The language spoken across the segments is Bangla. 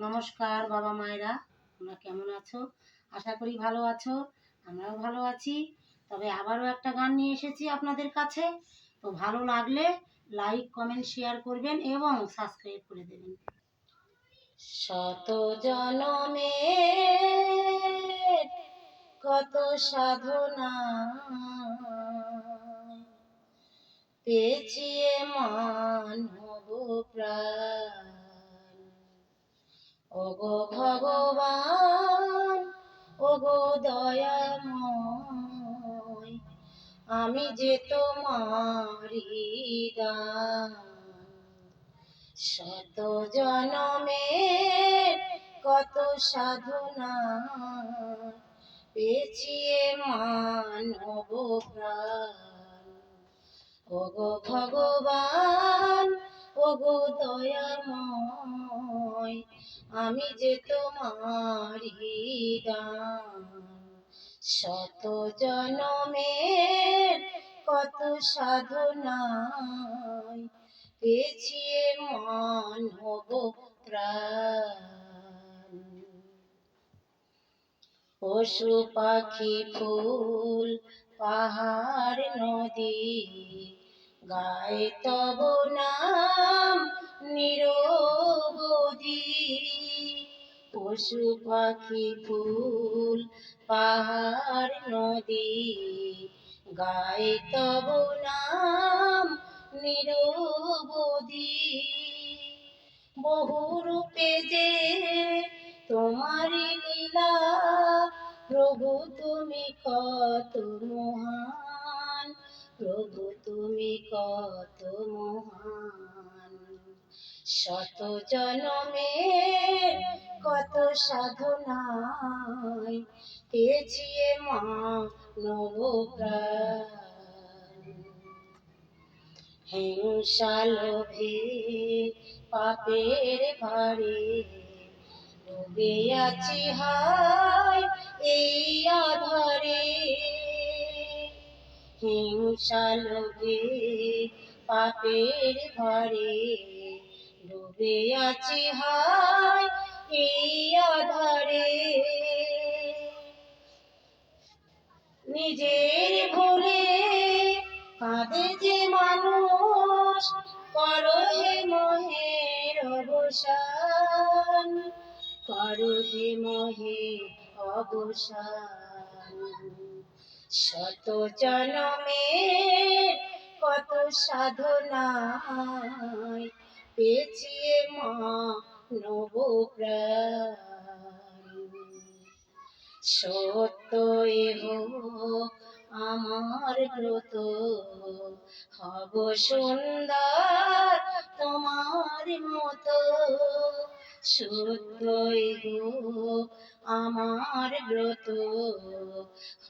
নমস্কার বাবা মায়েরা, তোমরা কেমন আছো? আশা করি ভালো আছো, আমরাও ভালো আছি। তবে আবারও একটা গান নিয়ে এসেছি আপনাদের কাছে। তো ভালো লাগলে লাইক কমেন্ট শেয়ার করবেন এবং সাবস্ক্রাইব করে দেবেন। শত জনমে কত সাধনা পেয়েছিয়ে মানব প্রাণ ওগো ভগবান, ওগো দয়াময়, আমি যে তোমারি শত জনমের কত সাধনা পেয়েছিয়ে মানব প্রাণ। ওগো ভগবান, ওগো দয়াময় আমি যে তোমারি শত জনমের কত সাধনায় পেয়েছি মানব প্রাণ। পশু পাখি, ফুল, পাহাড়, নদী, গায়ে তব নাম নিরবধি। পশু পাখি ফুল, পাহাড়, নদী গায়ে তব নাম নিরবধি। বহু রূপে যে তোমারি লীলা, প্রভু তুমি কত মহান, প্রভু তুমি কত মহান। শত জনমের কত সাধনায় পেয়েছি মা নবপ্রাণ। হিংসা লোভে পাপের ভারে ডুবে আছি হায় এই আধারে। হিংসা লোভে পাপের ভারে ডুবে আছি হায় এই আধারে। নিজের ভুলে কাঁদে যে মানুষ, করো হে মহের অবসান, করো হে মহের অবসান। শত জনমে কত সাধনায় এ মা নবপ্রাণ সত্য এহ আমার ব্রত। হব সুন্দর তোমার মতো। সত্য এহ আমার ব্রত।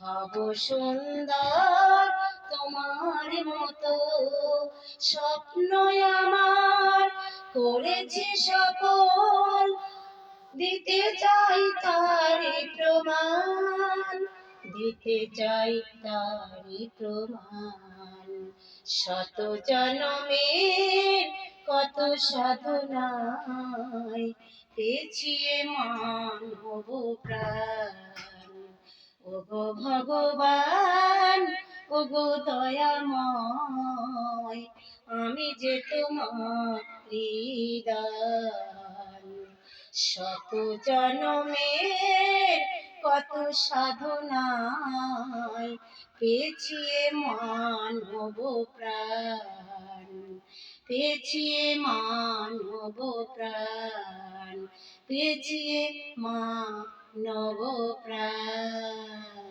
হব সুন্দর তোমার মতো। স্বপ্ন আমার করেছি সফল। দিতে চাই তারি প্রমাণ। দিতে চাই তারি প্রমাণ। শত জনমে কত সাধনায় পেয়েছি এ মানব প্রাণ। ওগো ভগবান, ওগো দয়াময়, আমি যে তোমার হৃদয় শত জনমের কত সাধনায় পেয়েছি এ মানব প্রাণ। পেয়েছি এ মানব প্রাণ পেছিয়ে মানব প্রাণ।